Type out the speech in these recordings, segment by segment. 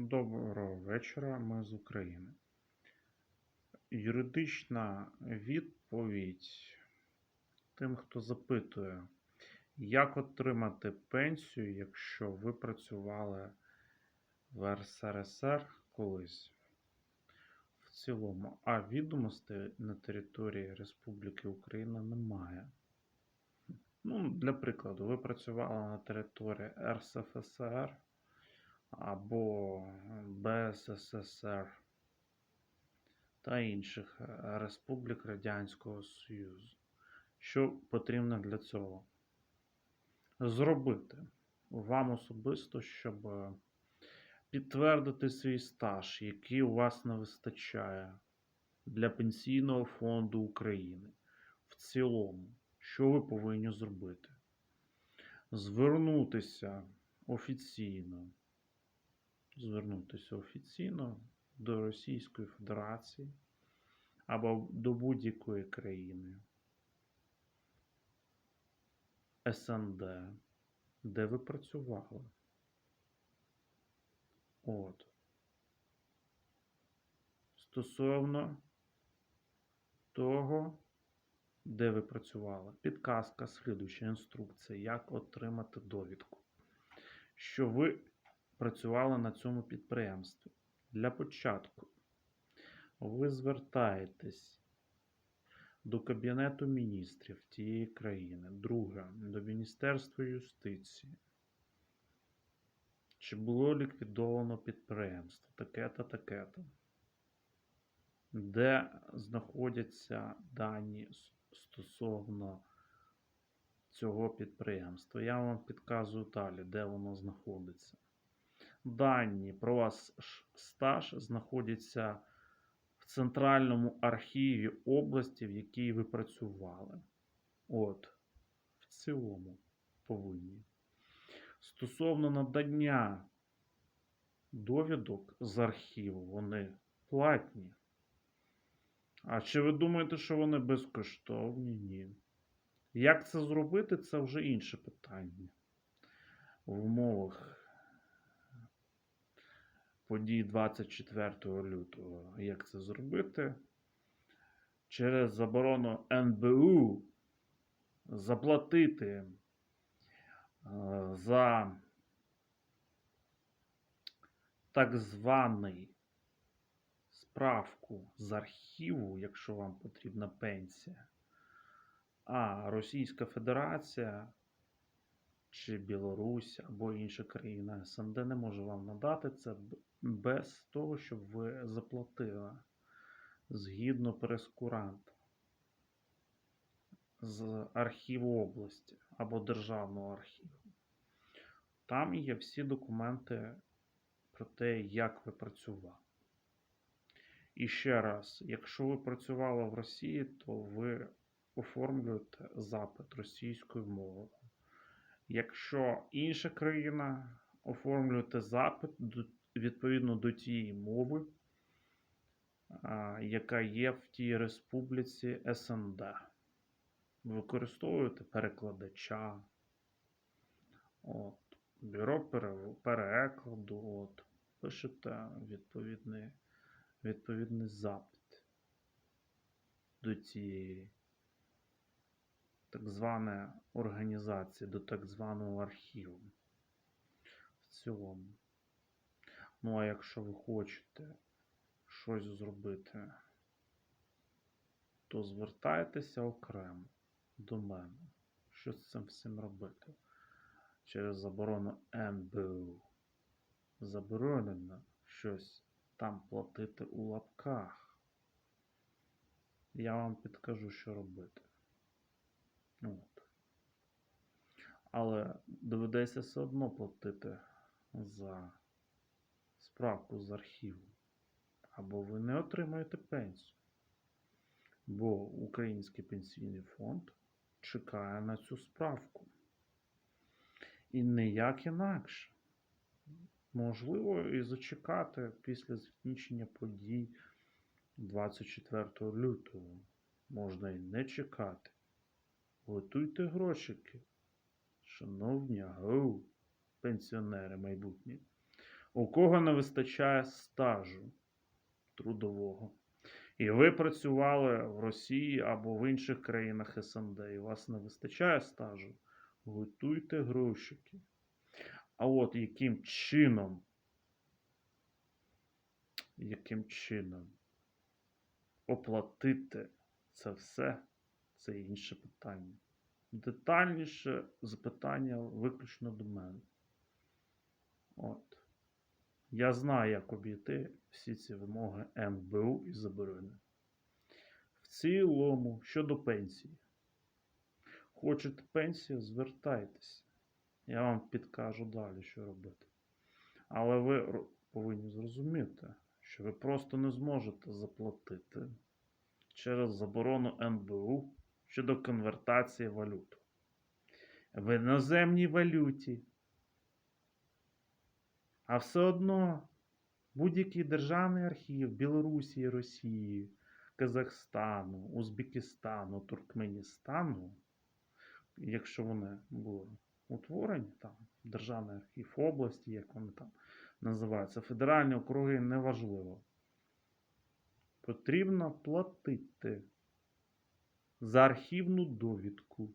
Доброго вечора, ми з України. Юридична відповідь тим, хто запитує, як отримати пенсію, якщо ви працювали в РСРСР колись в цілому, а відомостей на території Республіки Україна немає. Ну, для прикладу, ви працювали на території РСФСР або БССР та інших е, республік Радянського Союзу. Що потрібно для цього? Зробити вам особисто, щоб е, підтвердити свій стаж, який у вас не вистачає для Пенсійного фонду України. В цілому, що ви повинні зробити? Звернутися офіційно звернутися офіційно до Російської Федерації або до будь-якої країни СНД, де ви працювали. От. Стосовно того, де ви працювали. Підказка, слідуюча інструкція, як отримати довідку. Що ви працювали на цьому підприємстві. Для початку ви звертаєтесь до Кабінету міністрів тієї країни. Друге, до Міністерства юстиції. Чи було ліквідовано підприємство таке-то, таке-то, де знаходяться дані стосовно цього підприємства. Я вам підказую далі, де воно знаходиться дані про вас стаж знаходяться в центральному архіві області, в якій ви працювали. От, в цілому повинні. Стосовно надання довідок з архіву, вони платні. А чи ви думаєте, що вони безкоштовні? Ні. Як це зробити, це вже інше питання. В умовах подій 24 лютого. Як це зробити? Через заборону НБУ заплатити е, за так званий справку з архіву, якщо вам потрібна пенсія. А Російська Федерація чи Білорусь або інша країна СНД не може вам надати це без того, щоб ви заплатили згідно прескуранта з архіву області або державного архіву. Там є всі документи про те, як ви працювали. І ще раз, якщо ви працювали в Росії, то ви оформлюєте запит російською мовою. Якщо інша країна, оформлюєте запит відповідно до тієї мови, яка є в тій республіці СНД. Використовуєте перекладача, от, бюро перекладу, от, пишете відповідний, відповідний запит до цієї так званої організації, до так званого архіву. В цілому. Ну, а якщо ви хочете щось зробити, то звертайтеся окремо до мене. Що з цим всім робити? Через заборону НБУ. Заборонено щось там платити у лапках. Я вам підкажу, що робити. От. Але доведеться все одно платити за справку з архіву. Або ви не отримаєте пенсію. Бо Український пенсійний фонд чекає на цю справку. І ніяк інакше. Можливо, і зачекати після закінчення подій 24 лютого. Можна і не чекати. Готуйте грошики. Шановні пенсіонери майбутні. У кого не вистачає стажу трудового, і ви працювали в Росії або в інших країнах СНД, і вас не вистачає стажу, готуйте грошики. А от яким чином, яким чином оплатити це все, це інше питання. Детальніше запитання виключно до мене. От. Я знаю, як обійти всі ці вимоги НБУ і заборони. В цілому, щодо пенсії. Хочете пенсію, звертайтеся. Я вам підкажу далі, що робити. Але ви повинні зрозуміти, що ви просто не зможете заплатити через заборону НБУ щодо конвертації валют. В іноземній валюті. А все одно будь-який державний архів Білорусі, Росії, Казахстану, Узбекистану, Туркменістану, якщо вони були утворені, там Державний архів області, як вони там називаються, федеральні округи, неважливо. Потрібно платити за архівну довідку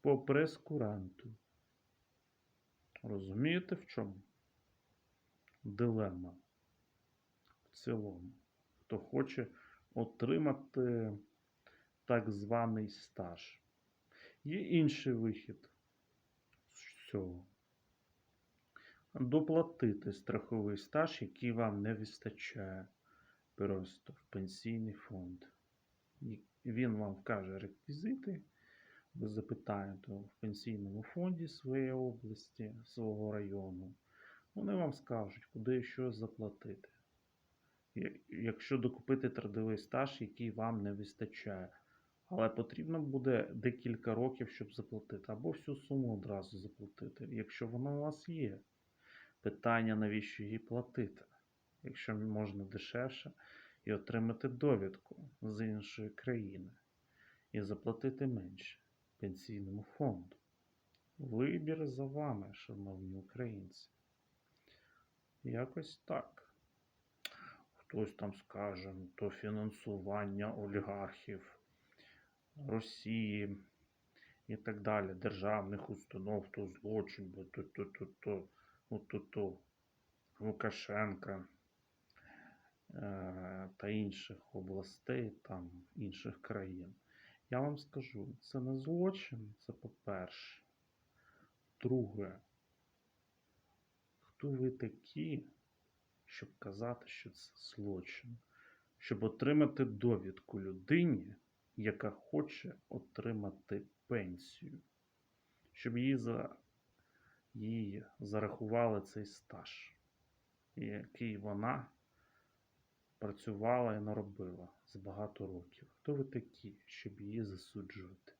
по прескуранту. Розумієте в чому? Дилема. В цілому. Хто хоче отримати так званий стаж. Є інший вихід з цього. Доплатити страховий стаж, який вам не вистачає просто в пенсійний фонд. Він вам вкаже реквізити, ви запитаєте в пенсійному фонді своєї області, свого району. Вони вам скажуть, куди і що заплатити. Якщо докупити трудовий стаж, який вам не вистачає. Але потрібно буде декілька років, щоб заплатити, або всю суму одразу заплатити, якщо вона у вас є. Питання, навіщо її платити, якщо можна дешевше і отримати довідку з іншої країни і заплатити менше пенсійному фонду. Вибір за вами, шановні українці. Якось так. Хтось там скаже, «Ну, то фінансування олігархів Росії і так далі, державних установ, то злочин, бо то, то, то, то, ну, то, то Лукашенка е, та інших областей, там інших країн. Я вам скажу, це не злочин, це по-перше. Друге, хто ви такі, щоб казати, що це злочин? Щоб отримати довідку людині, яка хоче отримати пенсію, щоб їй, за... їй зарахували цей стаж, який вона працювала і наробила за багато років. Хто ви такі, щоб її засуджувати?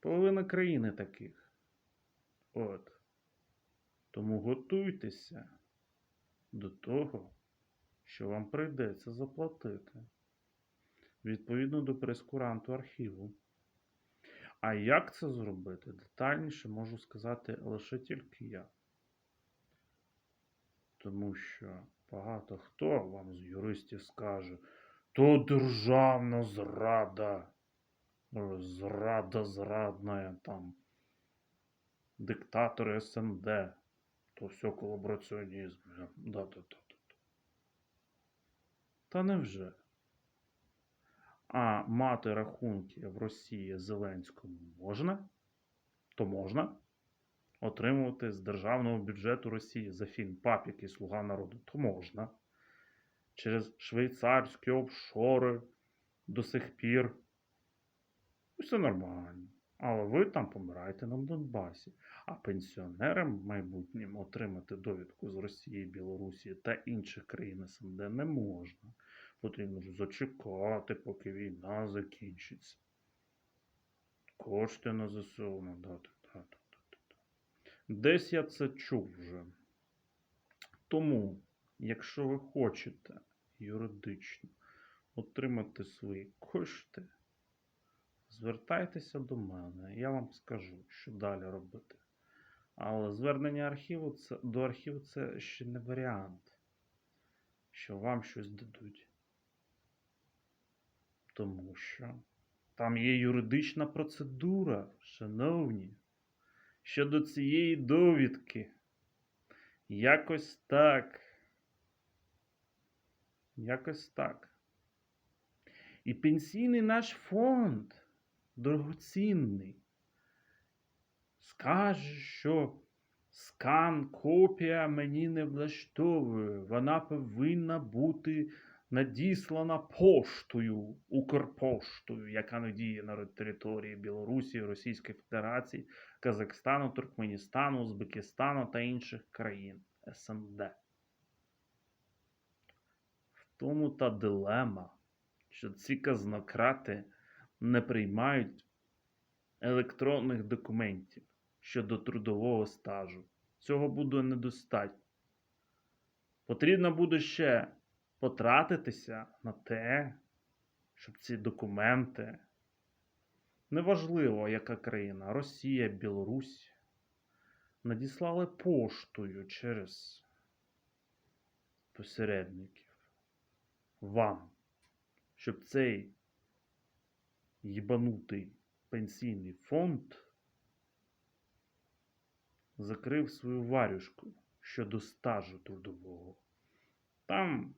Половина країни таких. От. Тому готуйтеся до того, що вам прийдеться заплатити відповідно до прескуранту архіву. А як це зробити? Детальніше можу сказати лише тільки я. Тому що багато хто вам з юристів скаже, то державна зрада, зрада зрадна там, диктатори СНД, то все колабораціонізм. Да, да, да, да. Та невже? А мати рахунки в Росії Зеленському можна? То можна. Отримувати з державного бюджету Росії за фільм Папік і Слуга народу, то можна. Через швейцарські офшори до сих пір. Все нормально. Але ви там помираєте на Донбасі. А пенсіонерам майбутнім отримати довідку з Росії, Білорусі та інших країн СНД не можна. Потрібно ж зачекати, поки війна закінчиться. Кошти на ЗСУ надати. Та. Десь я це чув вже. Тому, якщо ви хочете юридично отримати свої кошти, звертайтеся до мене, я вам скажу, що далі робити. Але звернення архіву це, до архіву це ще не варіант, що вам щось дадуть. Тому що там є юридична процедура, шановні, щодо цієї довідки. Якось так. Якось так. І пенсійний наш фонд дорогоцінний. Скаже, що скан, копія мені не влаштовує. Вона повинна бути надіслана поштою, Укрпоштою, яка не діє на території Білорусі, Російської Федерації, Казахстану, Туркменістану, Узбекистану та інших країн СНД. В тому та дилема, що ці казнократи не приймають електронних документів щодо трудового стажу. Цього буде недостатньо. Потрібно буде ще потратитися на те, щоб ці документи, неважливо, яка країна, Росія, Білорусь, надіслали поштою через посередників вам, щоб цей їбанутий пенсійний фонд закрив свою варюшку щодо стажу трудового. Там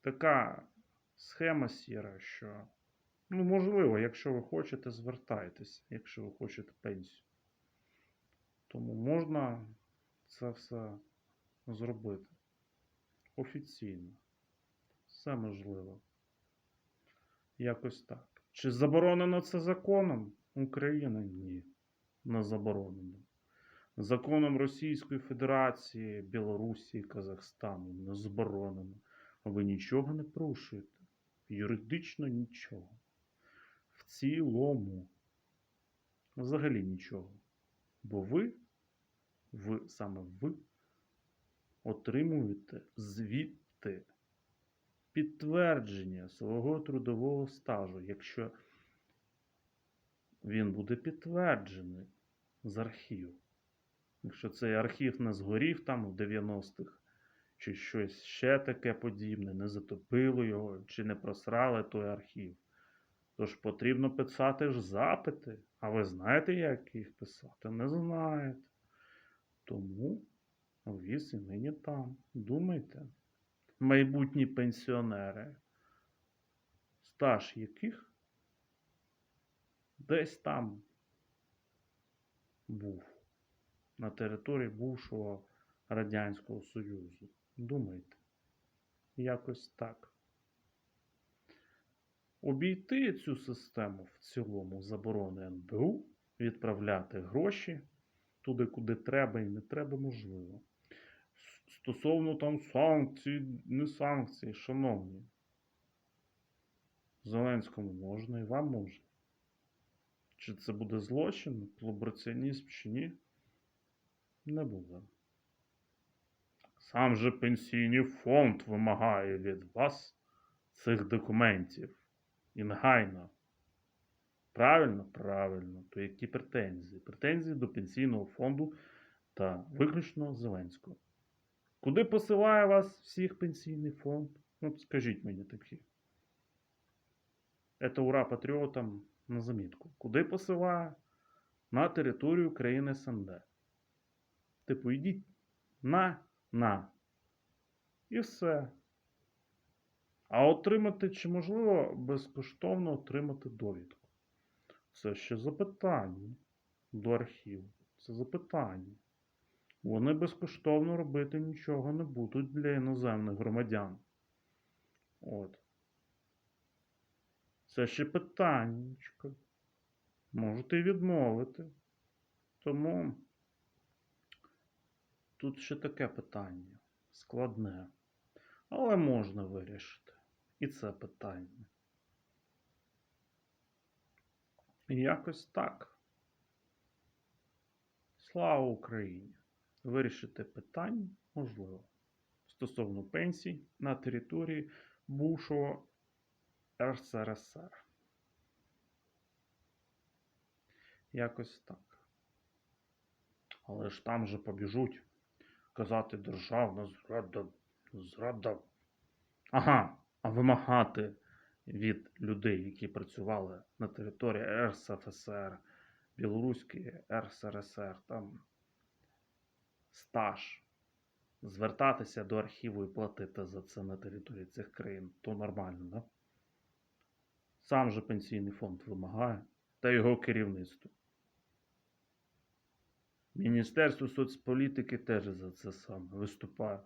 така схема сіра, що, ну, можливо, якщо ви хочете, звертайтеся, якщо ви хочете пенсію. Тому можна це все зробити офіційно. Все можливо. Якось так. Чи заборонено це законом України? Ні, не заборонено. Законом Російської Федерації, Білорусі, Казахстану не заборонено. Ви нічого не порушуєте. Юридично нічого. В цілому. Взагалі нічого. Бо ви, ви саме ви, отримуєте звідти підтвердження свого трудового стажу, якщо він буде підтверджений з архіву. Якщо цей архів не згорів там в 90-х, чи щось ще таке подібне, не затопило його, чи не просрали той архів. Тож потрібно писати ж запити. А ви знаєте, як їх писати? Не знаєте. Тому віз і нині там. Думайте майбутні пенсіонери, стаж яких десь там був на території бувшого Радянського Союзу. Думайте, якось так. Обійти цю систему в цілому заборони НБУ, відправляти гроші туди, куди треба і не треба, можливо. Стосовно там санкцій, не санкцій, шановні. Зеленському можна і вам можна. Чи це буде злочин, колабораціонізм чи ні? Не буде. Сам же пенсійний фонд вимагає від вас цих документів. І негайно. Правильно? Правильно. То які претензії? Претензії до пенсійного фонду та виключно Зеленського. Куди посилає вас всіх пенсійний фонд? Ну, скажіть мені такі. Це ура патріотам на замітку. Куди посилає? На територію країни СНД. Типу, йдіть на, на. І все. А отримати, чи можливо безкоштовно отримати довідку? Це ще запитання до архіву. Це запитання. Вони безкоштовно робити нічого не будуть для іноземних громадян. От. Це ще питаннячко. Можете і відмовити. Тому тут ще таке питання складне. Але можна вирішити. І це питання. І якось так. Слава Україні! Вирішити питання можливо стосовно пенсій на території бувшого РСРСР. Якось так. Але ж там же побіжуть казати державна зрада, зрада. Ага, а вимагати від людей, які працювали на території РСФСР, Білоруської РСРСР, там стаж, звертатися до архіву і платити за це на території цих країн, то нормально, да? Сам же пенсійний фонд вимагає та його керівництво. Міністерство соцполітики теж за це саме виступає.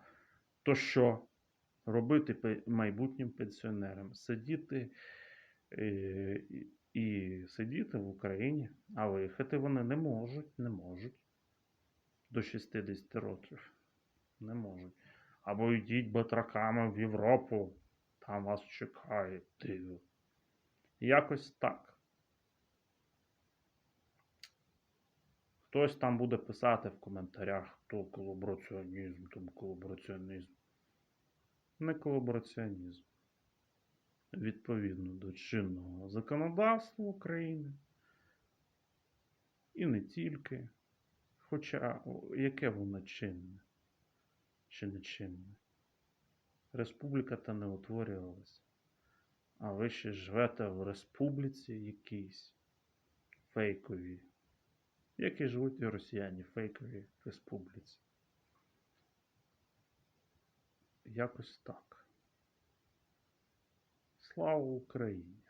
То що? Робити майбутнім пенсіонерам? Сидіти е, і, і сидіти в Україні, а виїхати вони не можуть, не можуть. До 60 років. Не можуть. Або йдіть батраками в Європу, там вас чекає диво. Якось так. Хтось там буде писати в коментарях, то колабораціонізм, то колабораціонізм. Не колабораціонізм. Відповідно до чинного законодавства України. І не тільки. Хоча яке воно чинне? Чи не чинне? Республіка та не утворювалася. А ви ще живете в республіці якійсь фейковій. Як і живуть і росіяни в республіці. Якось так. Слава Україні!